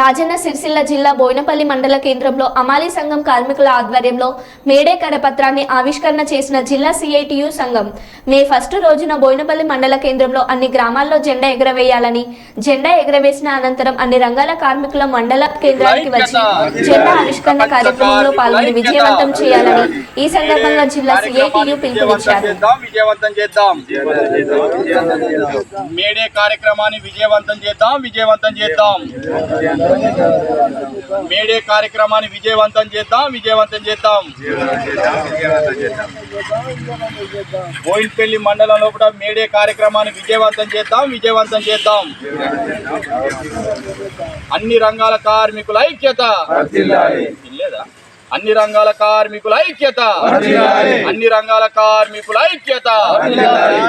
రాజన్న సిరిసిల్ల జిల్లా బోయినపల్లి మండల కేంద్రంలో అమాలీ సంఘం కార్మికుల ఆధ్వర్యంలో మేడే కరపత్రాన్ని ఆవిష్కరణ చేసిన జిల్లా సిఐటియు సంఘం. మే ఫస్ట్ రోజున బోయినపల్లి మండల కేంద్రంలో అన్ని గ్రామాల్లో జెండా ఎగరవేయాలని జెండా ఎగరవేసిన అనంతరం అన్ని రంగాల కార్మికుల మండల కేంద్రానికి వచ్చి జెండా ఆవిష్కరణ కార్యక్రమంలో పాల్గొని విజయవంతం చేయాలని ఈ సందర్భంగా జిల్లా సిఐటియు పిలుపునిచ్చారు. మేడే కార్యక్రమాన్ని విజయవంతం చేద్దాం విజయవంతం చేద్దాం. మేడే కార్యక్రమాన్ని విజయవంతం చేద్దాం విజయవంతం చేద్దాం. బోయిన్పల్లి మండలంలో కూడా మేడే కార్యక్రమాన్ని విజయవంతం చేద్దాం విజయవంతం చేద్దాం. అన్ని రంగాల కార్మికుల ఐక్యత లేదా అన్ని రంగాల కార్మికుల ఐక్యత. అన్ని రంగాల కార్మికుల ఐక్యత.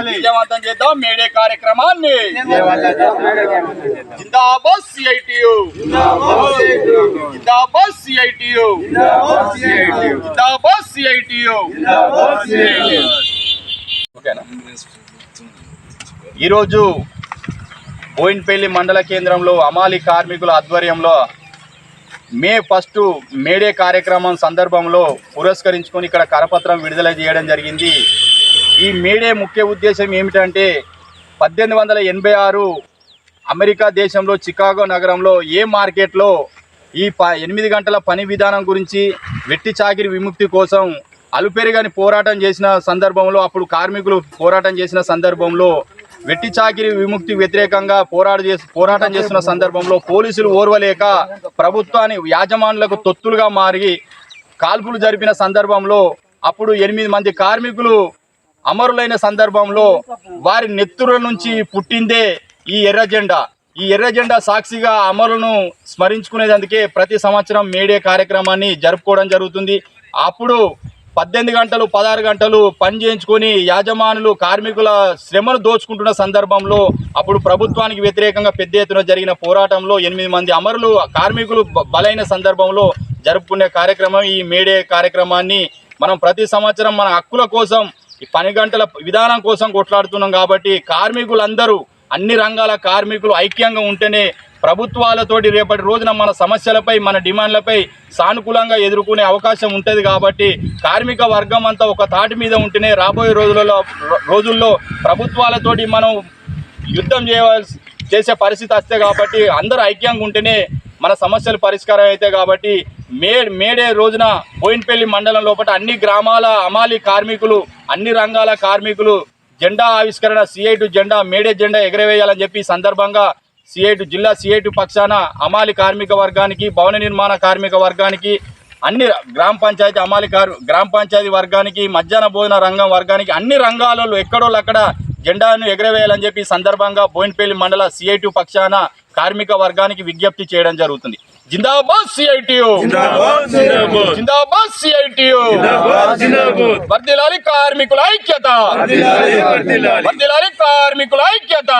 విజయవంతం చేద్దాం మేడే కార్యక్రమాన్ని. జిందాబాద్ సిఐటియు. జిందాబాద్ సిఐటియు. జిందాబాద్ సిఐటియు. ఈరోజు బోయిన్పల్లి మండల కేంద్రంలో అమాలి కార్మికుల ఆధ్వర్యంలో మే ఫస్ట్ మేడే కార్యక్రమం సందర్భంలో పురస్కరించుకొని ఇక్కడ కరపత్రం విడుదల చేయడం జరిగింది. ఈ మేడే ముఖ్య ఉద్దేశం ఏమిటంటే పద్దెనిమిది వందల ఎనభై ఆరు అమెరికా దేశంలో చికాగో నగరంలో ఏ మార్కెట్లో ఈ ప ఎనిమిది గంటల పని విధానం గురించి వెట్టి చాకిరి విముక్తి కోసం అలుపెరిగని పోరాటం చేసిన సందర్భంలో అప్పుడు కార్మికులు పోరాటం చేసిన సందర్భంలో వెట్టి చాకిరి విముక్తి వ్యతిరేకంగా పోరాట చేసి పోరాటం చేస్తున్న సందర్భంలో పోలీసులు ఓర్వలేక ప్రభుత్వాన్ని యాజమానులకు తొత్తులుగా మారి కాల్పులు జరిపిన సందర్భంలో అప్పుడు ఎనిమిది మంది కార్మికులు అమరులైన సందర్భంలో వారి నెత్తుల నుంచి పుట్టిందే ఈ ఎర్ర జెండా ఈ ఎర్ర జెండా సాక్షిగా అమరులను స్మరించుకునేందుకే ప్రతి సంవత్సరం మేడే కార్యక్రమాన్ని జరుపుకోవడం జరుగుతుంది. అప్పుడు పద్దెనిమిది గంటలు పదహారు గంటలు పని చేయించుకొని యాజమానులు కార్మికుల శ్రమను దోచుకుంటున్న సందర్భంలో అప్పుడు ప్రభుత్వానికి వ్యతిరేకంగా పెద్ద ఎత్తున జరిగిన పోరాటంలో ఎనిమిది మంది అమరులు కార్మికులు బలైన సందర్భంలో జరుపుకునే కార్యక్రమం ఈ మేడే కార్యక్రమాన్ని మనం ప్రతి సంవత్సరం మన హక్కుల కోసం ఈ పని గంటల విధానం కోసం కొట్లాడుతున్నాం కాబట్టి కార్మికులందరూ అన్ని రంగాల కార్మికులు ఐక్యంగా ఉంటేనే ప్రభుత్వాలతోటి రేపటి రోజున మన సమస్యలపై మన డిమాండ్లపై సానుకూలంగా ఎదుర్కొనే అవకాశం ఉంటుంది కాబట్టి కార్మిక వర్గం అంతా ఒక తాటి మీద ఉంటేనే రాబోయే రోజులలో రోజుల్లో ప్రభుత్వాలతోటి మనం యుద్ధం చేయవలసి చేసే పరిస్థితి వస్తే కాబట్టి అందరూ ఐక్యంగా ఉంటేనే మన సమస్యలు పరిష్కారం అవుతాయి కాబట్టి మే మేడే రోజున బోయిన్పల్లి మండలం లోపల అన్ని గ్రామాల అమాలి కార్మికులు అన్ని రంగాల కార్మికులు జెండా ఆవిష్కరణ సిఐటు జెండా మేడే జెండా ఎగరవేయాలని చెప్పి సందర్భంగా సిఐటు జిల్లా సిఐటు పక్షాన అమాలి కార్మిక వర్గానికి భవన నిర్మాణ కార్మిక వర్గానికి అన్ని గ్రామ పంచాయతీ అమాలి కార్ గ్రామ పంచాయతీ వర్గానికి మధ్యాహ్న భోజన రంగం వర్గానికి అన్ని రంగాలలో ఎక్కడోళ్ళు అక్కడ జెండాను ఎగరవేయాలని చెప్పి సందర్భంగా బోయిన్పల్లి మండల సిఐటి పక్షాన కార్మిక వర్గానికి విజ్ఞప్తి చేయడం జరుగుతుంది. జిందాబాద్ సిఐటియు జిందాబాద్ సిఐటియు వర్దిలాలి కార్మికుల ఐక్యత. వర్దిలాలి కార్మికుల ఐక్యత.